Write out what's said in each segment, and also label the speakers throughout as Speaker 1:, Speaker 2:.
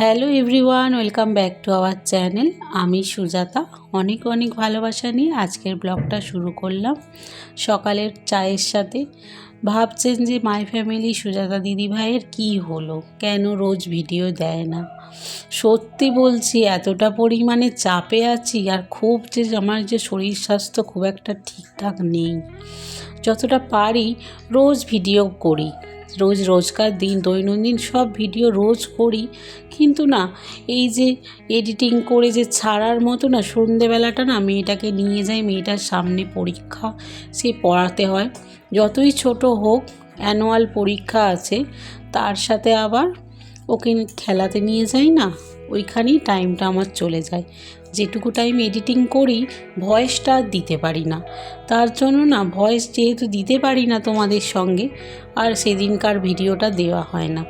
Speaker 1: Hello everyone, welcome back to our channel. আমি সুজাতা। অনেক অনেক ভালোবাসা নিয়ে আজকের ব্লগটা শুরু করলাম। সকালের চায়ের সাথে ভাবছেন যে মাই ফ্যামিলি সুজাতা দিদি ভাইয়ের কী হলো? কেন রোজ ভিডিও দেয় না? সত্যি বলছি, এতটা পরিমাণে চাপে আছি আর খুব যে আমার যে শরীর স্বাস্থ্য খুব একটা ঠিকঠাক নেই। যতটা পারি রোজ ভিডিও করি। রোজ রোজকার দিন, দৈনন্দিন সব ভিডিও রোজ করি। কিন্তু না, এই যে এডিটিং করে যে ছাড়ার মতো না, সন্ধেবেলাটা না মেয়েটাকে নিয়ে যাই মেয়েটার সামনে পরীক্ষা সে পড়াতে হয়। যতই ছোট হোক অ্যানুয়াল পরীক্ষা আছে, তার সাথে আবার ওকে খেলাতে নিয়ে যাই না, ওইখানেই টাইমটা আমার চলে যায়। যেটুকু টাইম এডিটিং করি ভয়েসটা দিতে পারি না। তার জন্য না ভয়েস যেহেতু দিতে পারি না তোমাদের সঙ্গে, আর সেদিনকার ভিডিওটা দেওয়া হয় না।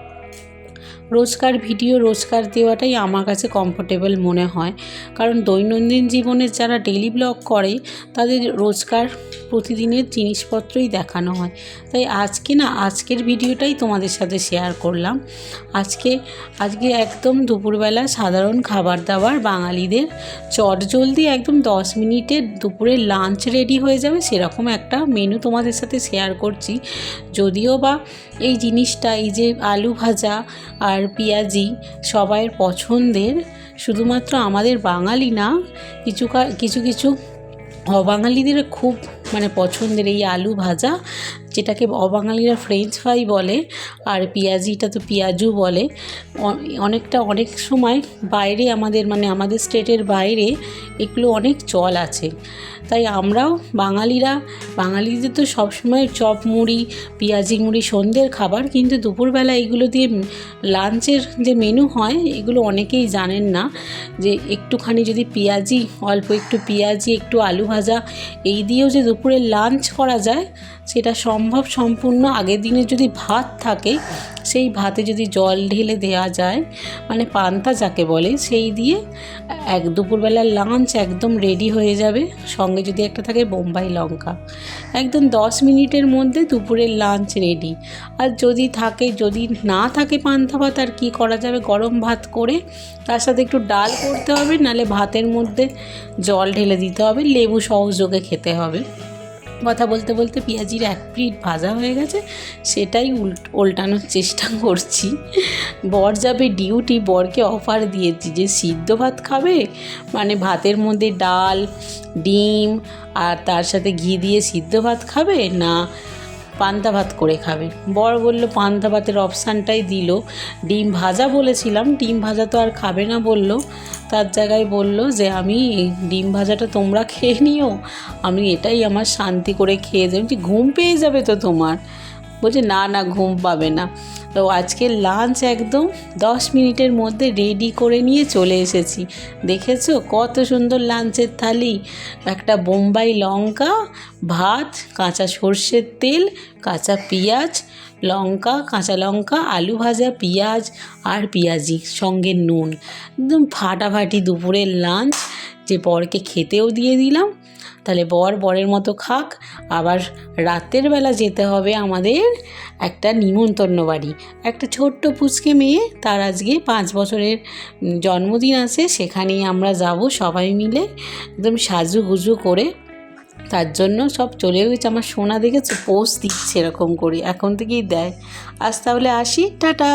Speaker 1: রোজকার ভিডিও রোজকার দেওয়াটাই আমার কাছে কমফোর্টেবল মনে হয়। কারণ দৈনন্দিন জীবনে যারা ডেলি ব্লগ করে, তাদের রোজকার প্রতিদিনের জিনিসপত্রই দেখানো হয়। তাই আজকে না, আজকের ভিডিওটাই তোমাদের সাথে শেয়ার করলাম। আজকে আজকে একদম দুপুরবেলা সাধারণ খাবার দাবার বাঙালিদের চটজলদি একদম দশ মিনিটে দুপুরে লাঞ্চ রেডি হয়ে যাবে, সেরকম একটা মেনু তোমাদের সাথে শেয়ার করছি। যদিও বা এই জিনিসটা, এই যে আলু ভাজা আর পেঁয়াজি সবাইয়ের পছন্দের, শুধুমাত্র আমাদের বাঙালি না, কিছু কিছু কিছু অবাঙালিদের খুব মানে পছন্দের এই আলু ভাজা। যেটাকে অবাঙালিরা ফ্রেঞ্চ ফ্রাই বলে আর পেঁয়াজিটা তো পেঁয়াজু বলে। অনেকটা, অনেক সময় বাইরে আমাদের মানে আমাদের স্টেটের বাইরে এগুলো অনেক চল আছে। তাই আমরাও বাঙালিরা, বাঙালিদের তো সবসময় চপ মুড়ি, পেঁয়াজি মুড়ি সন্ধ্যের খাবার, কিন্তু দুপুরবেলা এগুলো দিয়ে লাঞ্চের যে মেনু হয়, এগুলো অনেকেই জানেন না যে একটুখানি যদি পেঁয়াজি, অল্প একটু পেঁয়াজি, একটু আলু ভাজা, এই দিয়েও যে দুপুরে লাঞ্চ করা যায় সেটা সম্ভব সম্পূর্ণ আগের দিনে যদি ভাত থাকে, সেই ভাতে যদি জল ঢেলে দেওয়া যায় মানে পান্তা যাকে বলে, সেই দিয়ে এক দুপুরবেলার লাঞ্চ একদম রেডি হয়ে যাবে। সঙ্গে যদি একটা থাকে বোম্বাই লঙ্কা। একদম দশ মিনিটের মধ্যে দুপুরের লাঞ্চ রেডি আর যদি থাকে, যদি না থাকে পান্তা ভাত, আর কী করা যাবে গরম ভাত করে, তার সাথে একটু ডাল করতে হবে, নালে ভাতের মধ্যে জল ঢেলে দিতে হবে, লেবু সহযোগে খেতে হবে। কথা বলতে বলতে পেঁয়াজির এক প্লেট ভাজা হয়ে গেছে, সেটাই উল্ট উল্টানোর চেষ্টা করছি। বর যাবে ডিউটি, বরকে অফার দিয়েছি যে সিদ্ধ ভাত খাবে মানে ভাতের মধ্যে ডাল, ডিম, আর তার সাথে ঘি দিয়ে সিদ্ধ ভাত খাবে না পান্তা ভাত করে খাবে। বর বলল, পান্তা ভাতের অপশানটাই দিল। ডিম ভাজা বলেছিলাম, ডিম ভাজা তো আর খাবে না, বলল। তার জায়গায় বলল যে, আমি ডিম ভাজাটা তোমরা খেয়ে নিও। আমি এটাই আমার শান্তি করে খেয়ে দেব। ঘুম পেয়ে যাবে তো তোমার? বলছে, না না, ঘুম পাবে না। তো আজকে লাঞ্চ একদম দশ মিনিটের মধ্যে রেডি করে নিয়ে চলে এসেছি। দেখেছ? কত সুন্দর লাঞ্চের থালি। একটা বোম্বাই লঙ্কা, ভাত, কাঁচা সর্ষের তেল, কাঁচা পেঁয়াজ, লঙ্কা, কাঁচা লঙ্কা, আলু ভাজা, পেঁয়াজ আর পেঁয়াজি সঙ্গে নুন। একদম ফাটাফাটি দুপুরের লাঞ্চ যে বরকে খেতেও দিয়ে দিলাম। তাহলে বর বরের মতো খাক। আবার রাতের বেলা যেতে হবে আমাদের একটা নিমন্ত্রণ বাড়ি। একটা ছোট্ট পুচকে মেয়ে, তার আজকে পাঁচ বছরের জন্মদিন আছে, সেখানেই আমরা যাব সবাই মিলে, একদম সাজুগুজু করে। তার জন্য সব চলে গেছে, আমার সোনা দেখেছে? পোস্ট দিচ্ছে এরকম করে, এখন থেকেই দেয়। আজ তাহলে আসি, টাটা।